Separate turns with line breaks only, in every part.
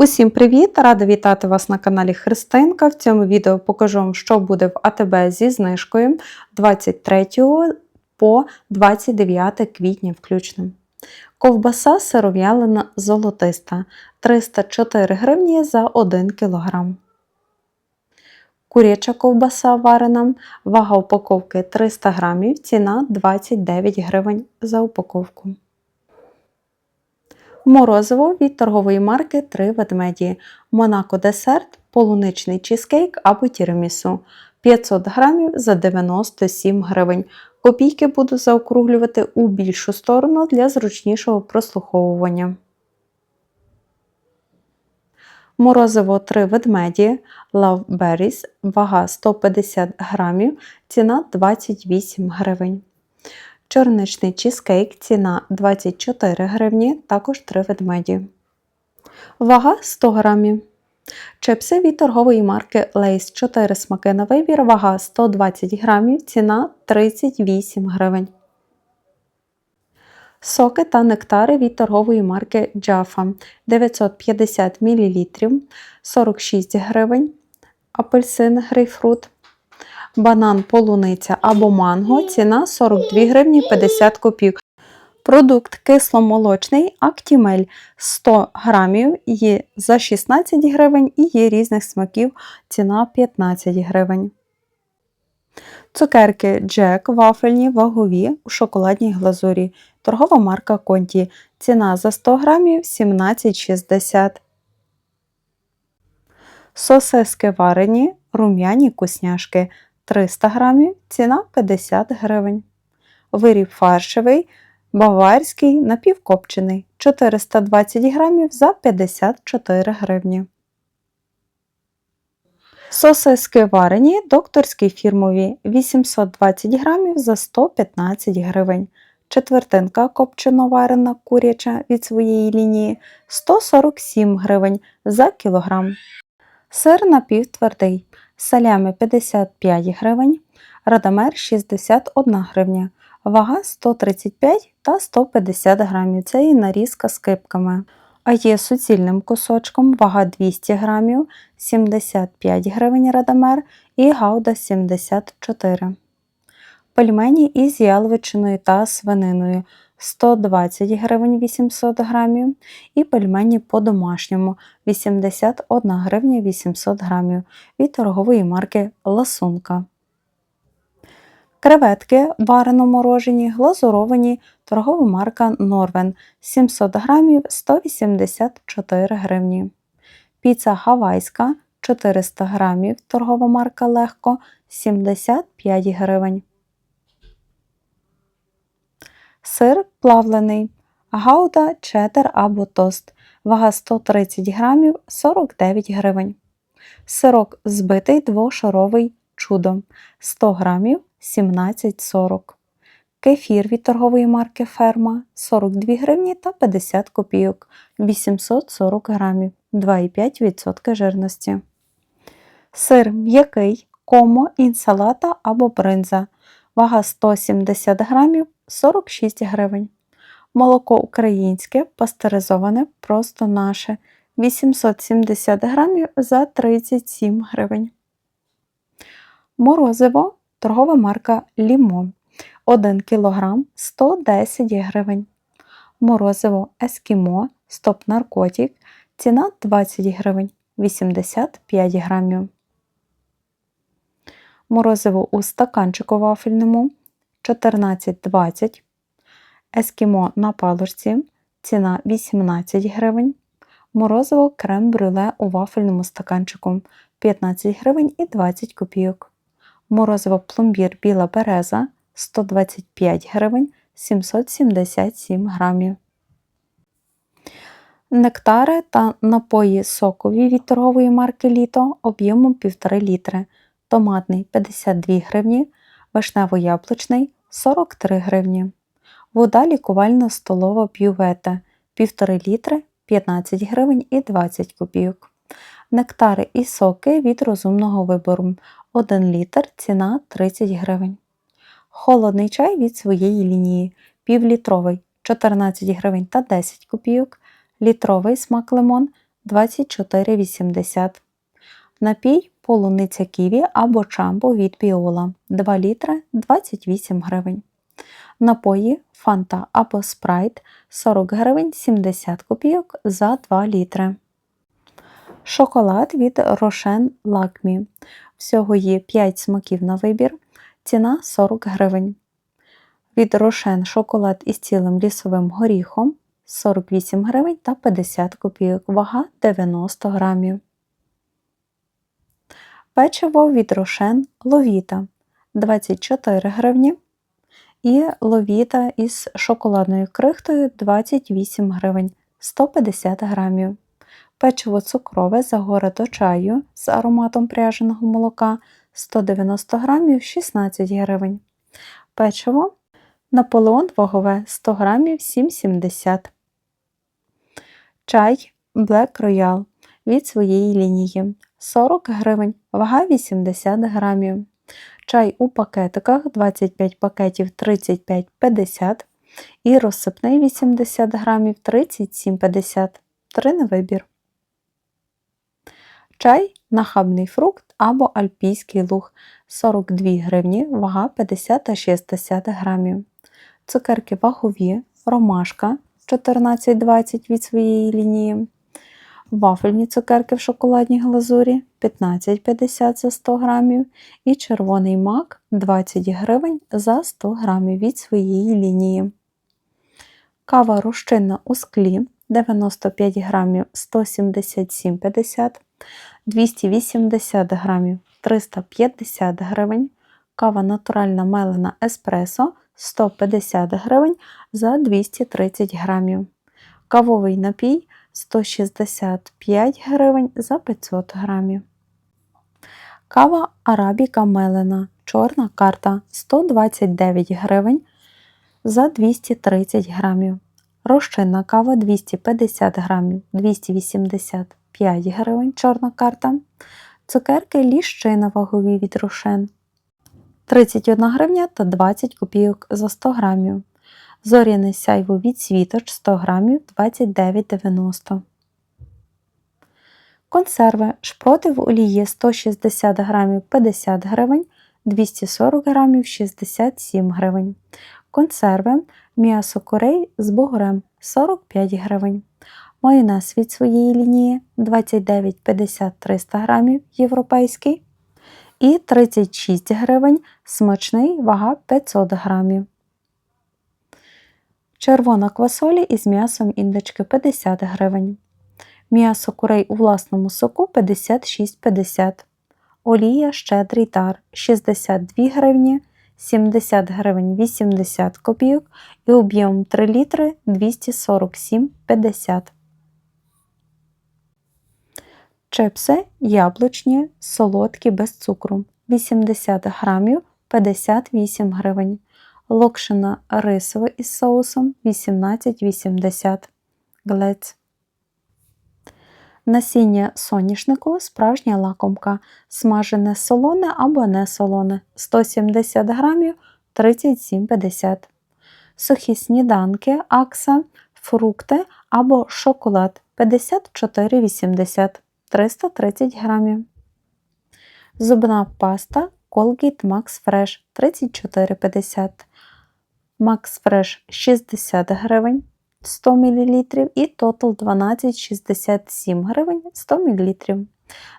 Усім привіт! Рада вітати вас на каналі Христинка. В цьому відео покажу вам, що буде в АТБ зі знижкою 23 по 29 квітня включно. Ковбаса сиров'ялина золотиста 304 гривні за 1 кг. Куряча ковбаса варена, вага упаковки 300 г, ціна 29 гривень за упаковку. Морозиво від торгової марки Три ведмеді. Монако десерт, полуничний чизкейк або тірамісу. 500 грамів за 97 гривень. Копійки буду заокруглювати у більшу сторону для зручнішого прослуховування. Морозиво 3 ведмеді Love Berries, вага 150 грамів, ціна 28 гривень. Чорничний чизкейк, ціна 24 гривні, також 3 ведмеді. Вага 100 грамів. Чипси від торгової марки Lay's 4 смаки на вибір, вага 120 грамів, ціна 38 гривень. Соки та нектари від торгової марки Jaffa 950 мл 46 гривень. Апельсин грейпфрут банан полуниця або манго, ціна 42 гривні 50 копійок. Продукт кисломолочний Актімель 100 грамів, є за 16 гривень і є різних смаків, ціна 15 гривень. Цукерки Джек вафельні вагові у шоколадній глазурі. Торгова марка Конті. Ціна за 100 грамів 17,60. Сосиски варені, рум'яні кусняшки 300 грамів, ціна 50 гривень. Виріб фаршевий, баварський, напівкопчений 420 грамів за 54 гривні. Сосиски варені, докторські фірмові 820 грамів за 115 гривень. Четвертинка копчено варена куряча від своєї лінії 147 гривень за кілограм. Сир напівтвердий. Салями 55 гривень, радамер 61 гривня, вага 135 та 150 грамів. Це і нарізка з кипками. А є суцільним кусочком, вага 200 грамів, 75 гривень радамер і гауда 74 Пельмені із яловичиною та свининою 120 гривень 800 грамів і пельмені по-домашньому 81 гривня 800 грамів від торгової марки Ласунка. Креветки варено морожені, глазуровані, торгова марка Норвен 700 грамів 184 гривні. Піца гавайська 400 грамів, торгова марка Легко 75 гривень. Сир плавлений, гауда, чеддер або тост, вага 130 грамів 49 гривень. Сирок збитий двошаровий чудо 100 грамів 17,40 Кефір від торгової марки Ферма 42 гривні та 50 копійок 840 грамів 2,5% жирності. Сир м'який, комо, інсалата або бринза. Вага 170 грамів 46 гривень. Молоко українське пастеризоване, просто наше 870 грамів за 37 гривень. Морозиво торгова марка Лімон 1 кг 110 гривень. Морозиво Ескімо Стоп Наркотік. Ціна 20 гривень 85 грамів. Морозиво у стаканчику вафельному 14,20. Ескімо на палочці. Ціна 18 гривень. Морозиво крем брюле у вафельному стаканчику 15 гривень і 20 копійок. Морозиво пломбір біла береза 125 гривень 777 грамів. Нектари та напої сокові від торгової марки Літо об'ємом 1,5 літри. Томатний 52 гривні, вишнево-яблучний 43 гривні. Вода лікувальна столова бювета 1,5 літри 15 гривень і 20 копійок. Нектари і соки від розумного вибору 1 літр ціна 30 гривень. Холодний чай від своєї лінії півлітровий 14 гривень та 10 копійок, літровий смак лимон 24,80 Напій полуниця ківі або чамбо від Біола 2 літри 28 гривень. Напої Фанта або Спрайт 40 гривень 70 копійок за 2 літри. Шоколад від Рошен Лакмі. Всього є 5 смаків на вибір. Ціна 40 гривень. Від Рошен шоколад із цілим лісовим горіхом 48 гривень та 50 копійок. Вага 90 грамів. Печиво від Рошен Ловіта 24 гривні. І ловіта із шоколадною крихтою 28 гривень 150 грамів. Печиво цукрове загора до чаю з ароматом пряженого молока 190 грамів 16 гривень. Печиво Наполеон вагове 100 грамів 7,70 Чай Black Royal від своєї лінії 40 гривень, вага 80 грамів. Чай у пакетиках 25 пакетів 35,50 і розсипний 80 грамів 37,50 3 на вибір. Чай нахабний фрукт або альпійський луг 42 гривні, вага 50 та 60 грамів. Цукерки вагові, ромашка 14,20 від своєї лінії. Вафельні цукерки в шоколадній глазурі 15,50 за 100 грамів і червоний мак 20 гривень за 100 грамів від своєї лінії. Кава розчинна у склі 95 грамів 177,50 280 грамів 350 гривень. Кава натуральна мелена еспресо 150 гривень за 230 грамів. Кавовий напій 165 гривень за 500 грамів. Кава Арабіка Мелена. Чорна карта 129 гривень за 230 грамів. Розчинна кава 250 грамів 285 гривень. Чорна карта. Цукерки ліщина вагові від рошен 31 гривня та 20 копійок за 100 грамів. Зоряне сяйво від світоч 100 грамів 29,90. Консерви шпроти в олії 160 грамів 50 гривень, 240 грамів 67 гривень. Консерви м'ясо курей з бугрем 45 гривень. Майонез від своєї лінії 29,50 300 грамів європейський і 36 гривень смачний вага 500 грамів. Червона квасолі із м'ясом індички 50 гривень. М'ясо курей у власному соку 56,50 Олія щедрий тар 62 гривні, 70 гривень 80 копійок і об'ємом 3 літри 247,50 Чипси яблучні, солодкі без цукру 80 грамів 58 гривень. Локшина рисова із соусом 18,80 глець. Насіння соняшнику справжня лакомка, смажене солоне або не солоне 170 грамів 37,50 Сухі сніданки, акса, фрукти або шоколад 54,80 330 грамів. Зубна паста Colgate Max Fresh 34,50 Max Fresh 60 гривень 100 мл і Total 12,67 гривень 100 мл.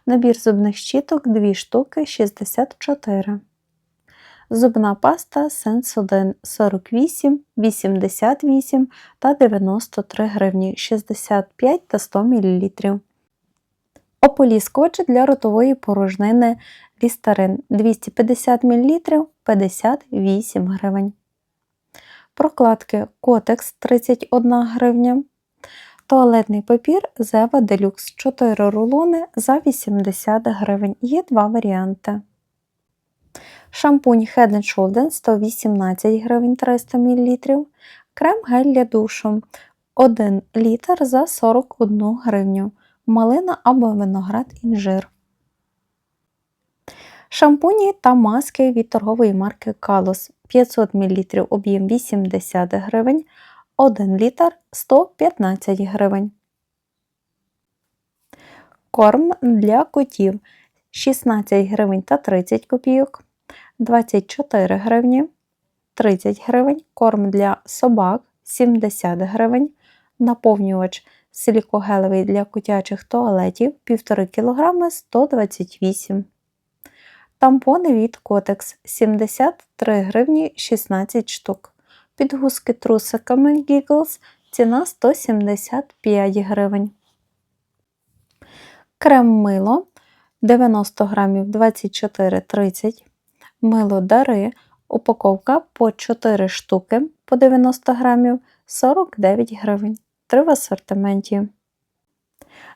Набір зубних щіток 2 штуки 64. Зубна паста Sensodyne 48, 88 та 93 гривні 65 та 100 мл. Ополіскувач для ротової порожнини Лістарин 250 мл 58 гривень. Прокладки Котекс 31 гривня. Туалетний папір Зева Делюкс 4 рулони за 80 гривень. Є два варіанти. Шампунь Head Shoulders 118 гривень 300 мл. Крем гель для душу 1 літр за 41 гривню. Малина або виноград інжир. Шампуні та маски від торгової марки Калос. 500 мл об'єм 80 гривень, 1 літр 115 гривень. Корм для котів. 16 гривень та 30 копійок, 24 гривні, 30 гривень, корм для собак. 70 гривень, наповнювач силікогелевий для котячих туалетів 1,5 кг 128 Тампони від Котекс 73 гривні 16 штук. Підгузки трусиками Giggles ціна 175 гривень. Крем мило 90 грамів 24,30. Мило дари. Упаковка по 4 штуки по 90 грамів 49 гривень. Три в асортименті.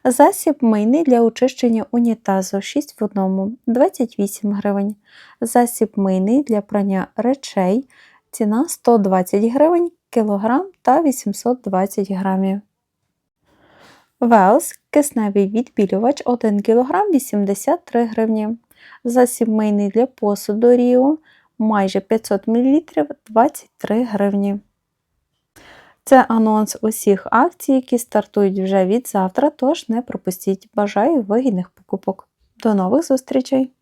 Засіб мийний для очищення унітазу 6 в 1 28 гривень. Засіб мийний для прання речей ціна 120 гривень кілограм та 820 грамів. Велс кисневий відбілювач 1 кг 83 гривні. Засіб мийний для посуду Ріо майже 500 мл 23 гривні. Це анонс усіх акцій, які стартують вже від завтра, тож не пропустіть. Бажаю вигідних покупок. До нових зустрічей!